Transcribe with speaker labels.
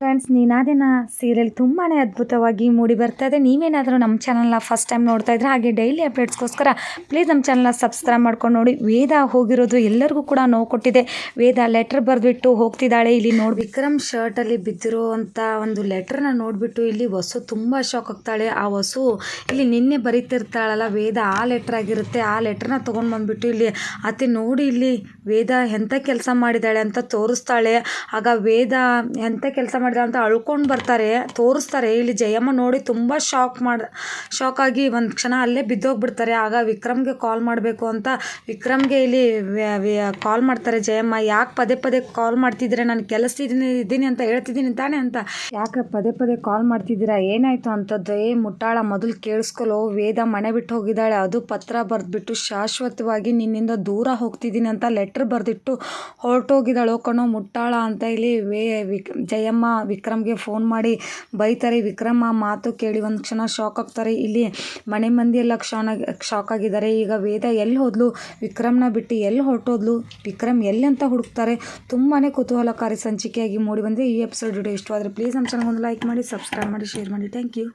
Speaker 1: Friends ನೀನಾದೇನ serial ತುಂಬಾ ಅದ್ಭುತವಾಗಿ ಮೂಡಿ ಬರ್ತಾ ಇದೆ ನೀವೇನಾದರೂ ನಮ್ಮ ಚಾನಲ್ನ ಫಸ್ಟ್ ಟೈಮ್ ನೋಡ್ತಾ ಇದ್ರೆ ಹಾಗೆ ಡೈಲಿ ಅಪ್ಡೇಟ್ಸ್ಗೋಸ್ಕರ ಪ್ಲೀಸ್ ನಮ್ಮ ಚಾನಲ್ನ ಸಬ್ಸ್ಕ್ರೈಬ್ ಮಾಡ್ಕೊಂಡು ನೋಡಿ. ವೇದ ಹೋಗಿರೋದು ಎಲ್ಲರಿಗೂ ಕೂಡ ನೋವು ಕೊಟ್ಟಿದೆ. ವೇದ ಲೆಟರ್ ಬರೆದ್ಬಿಟ್ಟು ಹೋಗ್ತಿದ್ದಾಳೆ. ಇಲ್ಲಿ ನೋಡಿ ವಿಕ್ರಮ್ ಶರ್ಟಲ್ಲಿ ಬಿದ್ದಿರುವಂಥ ಒಂದು ಲೆಟರ್ನ ನೋಡಿಬಿಟ್ಟು ಇಲ್ಲಿ ವಸು ತುಂಬ ಶಾಕ್ ಆಗ್ತಾಳೆ. ಆ ವಸು ಇಲ್ಲಿ ನಿನ್ನೆ ಬರೀತಿರ್ತಾಳಲ್ಲ ವೇದ, ಆ ಲೆಟ್ರ್ ಆಗಿರುತ್ತೆ. ಆ ಲೆಟ್ರನ್ನ ತೊಗೊಂಡು ಬಂದ್ಬಿಟ್ಟು ಇಲ್ಲಿ ಅತ್ತೆ ನೋಡಿ ಇಲ್ಲಿ ವೇದ ಎಂಥ ಕೆಲಸ ಮಾಡಿದ್ದಾಳೆ ಅಂತ ತೋರಿಸ್ತಾಳೆ. ಆಗ ವೇದ ಎಂಥ ಕೆಲಸ ಮಾಡಿದ ಅಂತ ಅಳ್ಕೊಂಡು ಬರ್ತಾರೆ, ತೋರಿಸ್ತಾರೆ. ಇಲ್ಲಿ ಜಯಮ್ಮ ನೋಡಿ ತುಂಬ ಶಾಕ್ ಮಾಡಿ ಶಾಕ್ ಆಗಿ ಒಂದು ಕ್ಷಣ ಅಲ್ಲೇ ಬಿದ್ದೋಗ್ಬಿಡ್ತಾರೆ. ಆಗ ವಿಕ್ರಮ್ಗೆ ಕಾಲ್ ಮಾಡಬೇಕು ಅಂತ ವಿಕ್ರಮ್ಗೆ ಇಲ್ಲಿ ಕಾಲ್ ಮಾಡ್ತಾರೆ ಜಯಮ್ಮ. ಯಾಕೆ ಪದೇ ಪದೇ ಕಾಲ್ ಮಾಡ್ತಿದ್ದೀರಾ? ನಾನು ಕೆಲಸದಿದ್ದೀನಿ ಇದ್ದೀನಿ ಅಂತ ಹೇಳ್ತಿದ್ದೀನಿ ತಾನೇ ಅಂತ. ಯಾಕೆ ಪದೇ ಪದೇ ಕಾಲ್ ಮಾಡ್ತಿದ್ದೀರಾ? ಏನಾಯಿತು ಅಂತದ್ದು? ಏ ಮುಟ್ಟಾಳ, ಮೊದಲು ಕೇಳಿಸ್ಕೊಲೋ. ವೇದ ಮನೆ ಬಿಟ್ಟು ಹೋಗಿದ್ದಾಳೆ. ಅದು ಪತ್ರ ಬರೆದ್ಬಿಟ್ಟು ಶಾಶ್ವತವಾಗಿ ನಿನ್ನಿಂದ ದೂರ ಹೋಗ್ತಿದ್ದೀನಿ ಅಂತ ಲೆಟ್ರ್ ಬರೆದಿಟ್ಟು ಹೊರಟೋಗಿದ್ದಾಳೋ ಕಣೋ ಮುಟ್ಟಾಳ ಅಂತ ಇಲ್ಲಿ ವೇ, ವಿಕ್, ಜಯಮ್ಮ ವಿಕ್ರಮ್ಗೆ ಫೋನ್ ಮಾಡಿ, ಬೈತಾರೆ ವಿಕ್ರಮ್ ಆ ಮಾತು ಕೇಳಿ ಒಂದು ಕ್ಷಣ ಶಾಕ್ ಆಗ್ತಾರೆ. ಇಲ್ಲಿ ಮನೆ ಮಂದಿ ಎಲ್ಲ ಕ್ಷಣ ಶಾಕ್ ಆಗಿದ್ದಾರೆ. ಈಗ ವೇದ ಎಲ್ಲಿ ಹೋದ್ಲು? ವಿಕ್ರಮ್ನ ಬಿಟ್ಟು ಎಲ್ಲಿ ಹೊರಟೋದ್ಲು? ವಿಕ್ರಮ್ ಎಲ್ಲಿ ಅಂತ ಹುಡುಕ್ತಾರೆ? ತುಂಬಾ ಕುತೂಹಲಕಾರಿ ಸಂಚಿಕೆಯಾಗಿ ಮೂಡಿ ಬಂದರೆ ಈ ಎಪಿಸೋಡ್ ಇಷ್ಟವಾದರೆ ಪ್ಲೀಸ್ ನಮ್ಮ ಚಾನಲ್ ಒಂದು ಲೈಕ್ ಮಾಡಿ ಸಬ್ಸ್ಕ್ರೈಬ್ ಮಾಡಿ ಶೇರ್ ಮಾಡಿ. Thank you